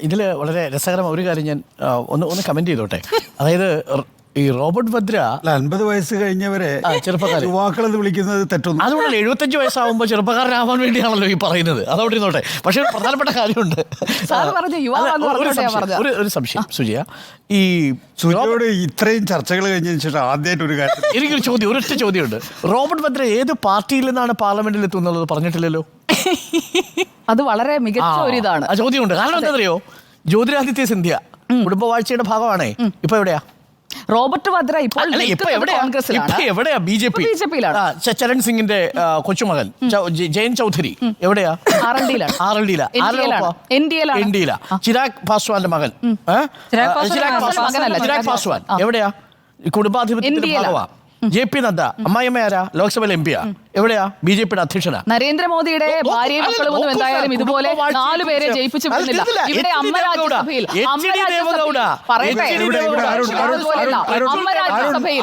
ഇതിൽ വളരെ രസകരമായ ഒരു കാര്യം ഞാൻ ഒന്ന് ഒന്ന് കമന്റ് ചെയ്തോട്ടെ. അതായത് ഈ റോബർട്ട് ഭദ്ര അല്ല അൻപത് വയസ്സ് കഴിഞ്ഞവരെ ആ, ചെറുപ്പക്കാര്. യുവാക്കളെന്ന് വിളിക്കുന്നത് തെറ്റൊന്നും അതുകൊണ്ടല്ല എഴുപത്തഞ്ച് വയസ്സാവുമ്പോൾ ചെറുപ്പക്കാരനാവാൻ വേണ്ടിയാണല്ലോ ഈ പറയുന്നത്. അതവിടെ ഇരുന്നോട്ടെ. പക്ഷേ ഒരു പ്രധാനപ്പെട്ട കാര്യമുണ്ട്. സാറ് പറഞ്ഞു യുവാവാന്ന് അല്ല, ഒരു പറഞ്ഞോട്ടെ ഞാൻ സംശയം, പറഞ്ഞത്. ഒരു ഒരു സംശയം സുജിയ. ഈ സുജിയോട് ഇത്രയും ചർച്ചകൾ കഴിഞ്ഞതിന് ശേഷം ആദ്യമായിട്ട് ഒരു കാര്യം എനിക്കൊരു ചോദ്യം ഒരൊറ്റ ചോദ്യമുണ്ട്. റോബർട്ട് ഭദ്ര ഏത് പാർട്ടിയിൽ നിന്നാണ് പാർലമെന്റിൽ എത്തുന്നുള്ളത് പറഞ്ഞിട്ടില്ലല്ലോ? അത് വളരെ മികച്ച ഒരു ഇതാണ് ആ ചോദ്യമുണ്ട്. കാരണം എന്താ എന്താണെന്നറിയോ? ജ്യോതിരാദിത്യ സിന്ധ്യ കുടുംബവാഴ്ചയുടെ ഭാഗമാണേ. ഇപ്പൊ എവിടെയാ? റോബർട്ട് വദ്ര ഇപ്പോൾ എവിടെയാ? ബി ജെ എവിടെയാ ബി ജെ പിയിലാണ്. ചരൺ സിംഗിന്റെ കൊച്ചുമകൻ. ജയൻ ചൗധരി. എവിടെയാ. ആർ എൽ ഡിയിലാണ്. ആർ എൽ NDA എൻ ഡിയില ചിരാഗ് പാസ്വാന്റെ മകൻ? ചിരാഗ് പാസ്വാൻ. എവിടെയാ? കുടുംബാധിപത്യ കുടുംബാധിപത്യത്തിന്റെ NDA ലാ. ഭാഗമാ. ജെ പി നദ്ദ അമ്മായിമ്മ ആരാ? ലോക്സഭയിൽ എം പിയാ എവിടെയാ? ബി ജെ പിയുടെ അധ്യക്ഷനാ. നരേന്ദ്രമോദിയുടെ ഭാര്യയും മക്കളും ഒന്നും എന്തായാലും ഇതുപോലെ നാലു പേരെ ജയിപ്പിച്ചു ഇവിടെ അമ്മ. രാജ്യസഭയിൽ അമ്മ രാജ്യസഭയിൽ പറയട്ടെ. അമ്മ രാജ്യസഭയിൽ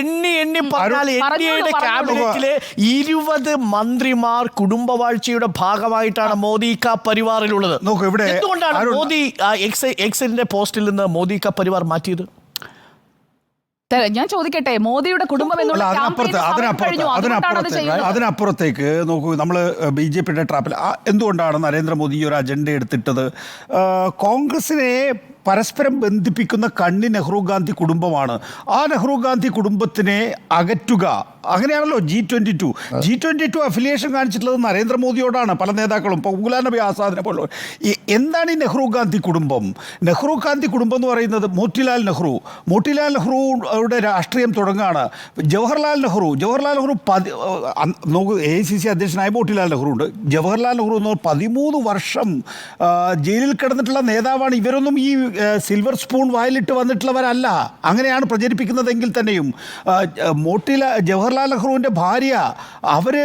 എണ്ണി എണ്ണി പറഞ്ഞാൽ പറഞ്ഞോളൂ. ക്യാബിനറ്റിലെ ഇരുപത് മന്ത്രിമാർ കുടുംബവാഴ്ചയുടെ ഭാഗമായിട്ടാണ് മോദി ക പരിവാറിലുള്ളത്. നോക്കൂ, ഇവിടെ എന്തുകൊണ്ടാണ് മോദി എക്സിന്റെ പോസ്റ്റിൽ നിന്ന് മോദി ക പരിവാർ മാറ്റിയത്? ഞാൻ ചോദിക്കട്ടെ മോദിയുടെ കുടുംബം എന്നുള്ള അതിനപ്പുറത്ത് അതിനപ്പുറത്തേക്ക് നോക്കൂ നമ്മൾ ബി ജെ പിയുടെ ട്രാപ്പിൽ എന്തുകൊണ്ടാണ് നരേന്ദ്രമോദി ഈ ഒരു അജണ്ട എടുത്തിട്ടത്? കോൺഗ്രസിനെ പരസ്പരം ബന്ധിപ്പിക്കുന്ന കണ്ണി നെഹ്റു ഗാന്ധി കുടുംബമാണ്. ആ നെഹ്റു ഗാന്ധി കുടുംബത്തിനെ അകറ്റുക. അങ്ങനെയാണല്ലോ G twenty two. G twenty two affiliation കാണിച്ചിട്ടുള്ളത് നരേന്ദ്രമോദിയോടാണ്. പല നേതാക്കളും ഇപ്പോൾ ഗുലാം നബി ആസാദിനെ പോലെ. എന്താണ് ഈ നെഹ്റു ഗാന്ധി കുടുംബം? നെഹ്റു ഗാന്ധി കുടുംബം എന്ന് പറയുന്നത് മോട്ടിലാൽ നെഹ്റു. മോട്ടിലാൽ നെഹ്റുയുടെ രാഷ്ട്രീയം തുടങ്ങുകയാണ് ജവഹർലാൽ നെഹ്റു. ജവഹർലാൽ നെഹ്റു പതി എ സി സി അധ്യക്ഷനായ മോട്ടിലാൽ നെഹ്റു ഉണ്ട്. ജവഹർലാൽ നെഹ്റു എന്ന് പതിമൂന്ന് വർഷം ജയിലിൽ കിടന്നിട്ടുള്ള നേതാവാണ് ഇവരൊന്നും ഈ സിൽവർ സ്പൂൺ വായിലിട്ട് വന്നിട്ടുള്ളവരല്ല. അങ്ങനെയാണ് പ്രചരിപ്പിക്കുന്നതെങ്കിൽ തന്നെയും. മോട്ടിലാൽ ജവഹർലാൽ നെഹ്റുവിന്റെ ഭാര്യ അവർ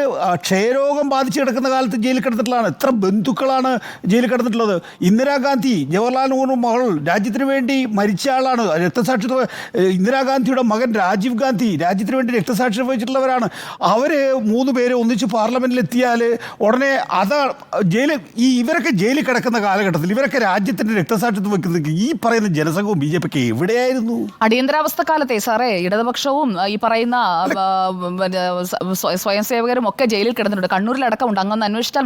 ക്ഷയരോഗം ബാധിച്ച് കിടക്കുന്ന കാലത്ത് ജയിലിൽ കിടന്നിട്ടുള്ളതാണ്. എത്ര ബന്ധുക്കളാണ് ജയിലിൽ കിടന്നിട്ടുള്ളത്. ഇന്ദിരാഗാന്ധി ജവഹർലാൽ നെഹ്റു മകൾ രാജ്യത്തിന് വേണ്ടി മരിച്ച ആളാണ്. രക്തസാക്ഷിത്വ ഇന്ദിരാഗാന്ധിയുടെ മകൻ രാജീവ് ഗാന്ധി രാജ്യത്തിന് വേണ്ടി രക്തസാക്ഷിത്വം വഹിച്ചിട്ടുള്ളവരാണ്. അവർ മൂന്ന് പേര് ഒന്നിച്ച് പാർലമെന്റിലെത്തിയാൽ ഉടനെ അതാ ജയിൽ ഈ ഇവരൊക്കെ ജയിലിൽ കിടക്കുന്ന കാലഘട്ടത്തിൽ ഇവരൊക്കെ രാജ്യത്തിന്റെ രക്തസാക്ഷിത്വം വെക്കുന്നത് ഈ പറയുന്ന ജനസംഘവും ബി ജെ പിക്ക് എവിടെയായിരുന്നു? അടിയന്തരാവസ്ഥ കാലത്തെ സാറേ ഇടതുപക്ഷവും ഈ പറയുന്ന സ്വയം സേവകരും ഒക്കെ ജയിലിൽ കിടന്നിട്ടുണ്ട്. കണ്ണൂരിലടക്കം ഉണ്ട്. അങ്ങൊന്ന് അന്വേഷിച്ചാൽ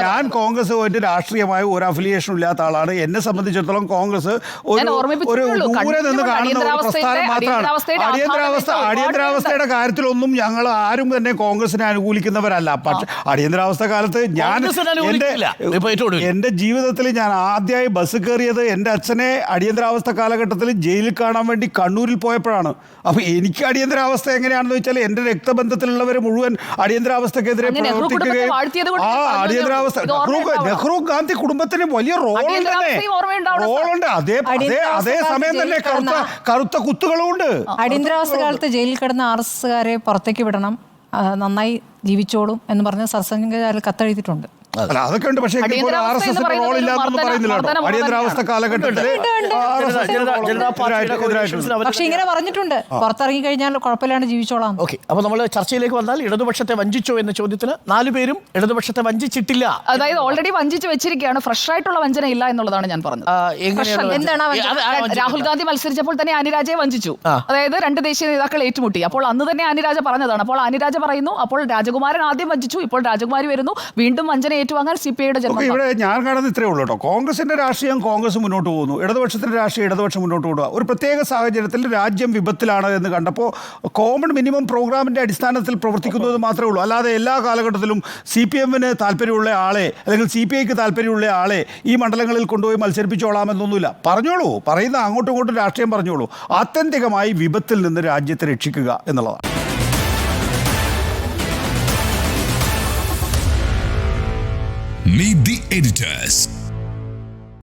ഞാൻ-. കോൺഗ്രസുമായിട്ട് രാഷ്ട്രീയമായ ഒരു അഫിലിയേഷൻ ഇല്ലാത്ത ആളാണ്. എന്നെ സംബന്ധിച്ചിടത്തോളം കോൺഗ്രസ് ഒരു. ദൂരെ നിന്ന് കാണുന്ന പ്രസ്ഥാനം മാത്രമാണ്. അടിയന്തരാവസ്ഥ അടിയന്തരാവസ്ഥയുടെ കാര്യത്തിലൊന്നും ഞങ്ങൾ ആരും തന്നെ കോൺഗ്രസിനെ അനുകൂലിക്കുന്നവരല്ല. പക്ഷെ അടിയന്തരാവസ്ഥ കാലത്ത് ഞാൻ എന്റെ ജീവിതത്തിൽ ഞാൻ ആദ്യമായി ബസ് കയറിയത് എന്റെ അച്ഛനെ അടിയന്തരാവസ്ഥ കാലഘട്ടത്തിൽ ജയിലിൽ കാണാൻ വേണ്ടി കണ്ണൂരിൽ പോയപ്പോഴാണ്. അപ്പോൾ എനിക്ക് അടിയന്തരാവസ്ഥ എങ്ങനെയാണെന്ന് വെച്ചാൽ എന്റെ രക്തബന്ധത്തിലുള്ളവർ മുഴുവൻ അടിയന്തരാവസ്ഥക്കെതിരെ പ്രവർത്തിക്കുകയും ആ അടിയന്തരാവസ്ഥ നെഹ്റു നെഹ്റു ഗാന്ധി കുടുംബത്തിന് വലിയ റോൾ തന്നെ. റോളുണ്ട് അതേ അതേ അതേ സമയം തന്നെ കറുത്ത കറുത്ത കുത്തുകളും ഉണ്ട്. അടിയന്തരാവസ്ഥ കാലത്ത് ജയിലിൽ കിടന്ന ആർ എസ് കാരെ പുറത്തേക്ക് വിടണം. നന്നായി ജീവിച്ചോളും എന്ന് പറഞ്ഞ് സർസംഘചാരിൽ കത്തെഴുതിയിട്ടുണ്ട്. അല്ല അതൊക്കെ ഉണ്ട് പക്ഷേ ആർ എസ് എസിന്റെ റോൾ ഇല്ലാന്നൊന്നും പറയുന്നില്ല കേട്ടോ അടിയന്തരാവസ്ഥ. കാലഘട്ടത്തിൽ പക്ഷെ ഇങ്ങനെ പറഞ്ഞിട്ടുണ്ട്. പുറത്തിറങ്ങി കഴിഞ്ഞാൽ കുഴപ്പമില്ലാണ്ട് ജീവിച്ചോളാം. ഓക്കെ അപ്പൊ നമ്മൾ ചർച്ചയിലേക്ക് വന്നാൽ ഇടതുപക്ഷത്തെ വഞ്ചിച്ചോ എന്ന ചോദ്യത്തിന് നാലു പേരും ഇടതുപക്ഷത്തെ വഞ്ചിച്ചിട്ടില്ല. അതായത് ഓൾറെഡി വഞ്ചിച്ച് വെച്ചിരിക്കുകയാണ്. ഫ്രഷ് ആയിട്ടുള്ള വഞ്ചന ഇല്ല എന്നുള്ളതാണ് ഞാൻ പറഞ്ഞത്. എങ്ങനെയാണ് എന്താണ് രാഹുൽ ഗാന്ധി മത്സരിച്ചപ്പോൾ തന്നെ അനിരാജയെ വഞ്ചിച്ചു. അതായത് രണ്ട് ദേശീയ നേതാക്കൾ ഏറ്റുമുട്ടി. അപ്പോൾ അന്ന് തന്നെ അനിരാജ പറഞ്ഞതാണ്. അപ്പോൾ അനിരാജ പറയുന്നു. അപ്പോൾ രാജകുമാരൻ ആദ്യം വഞ്ചിച്ചു. ഇപ്പോൾ രാജകുമാരി വരുന്നു. വീണ്ടും വഞ്ചന ഏറ്റുവാങ്ങാൻ സി പി ഐയുടെ ജന്മം ഇവിടെ ഞാൻ കാണുന്നത് ഇത്രയേ ഉള്ളൂ കേട്ടോ. കോൺഗ്രസിന്റെ രാഷ്ട്രീയം കോൺഗ്രസ് മുന്നോട്ട് പോകുന്നു. ഇടതുപക്ഷത്തിന്റെ രാഷ്ട്രീയം ഇടതുപക്ഷം മുന്നോട്ട് പോകുക ഒരു പ്രത്യേക സാഹചര്യത്തിൽ രാജ്യം വിപത്തിലാണ് എന്ന് കണ്ടപ്പോൾ കോമൺ മിനിമം പ്രോഗ്രാമിന്റെ അടിസ്ഥാനത്തിൽ പ്രവർത്തിക്കുന്നത് മാത്രമേ ഉള്ളൂ. അല്ലാതെ എല്ലാ കാലഘട്ടത്തിലും സി പി എമ്മിന് താല്പര്യമുള്ള ആളെ അല്ലെങ്കിൽ സി പി ഐക്ക് താല്പര്യമുള്ള ആളെ ഈ മണ്ഡലങ്ങളിൽ കൊണ്ടുപോയി മത്സരിപ്പിച്ചോളാമെന്നൊന്നുമില്ല. പറഞ്ഞോളൂ. പറയുന്ന അങ്ങോട്ടും ഇങ്ങോട്ടും രാഷ്ട്രീയം പറഞ്ഞോളൂ. ആത്യന്തികമായി വിപത്തിൽ നിന്ന് രാജ്യത്തെ രക്ഷിക്കുക എന്നുള്ളതാണ്. Meet the editors.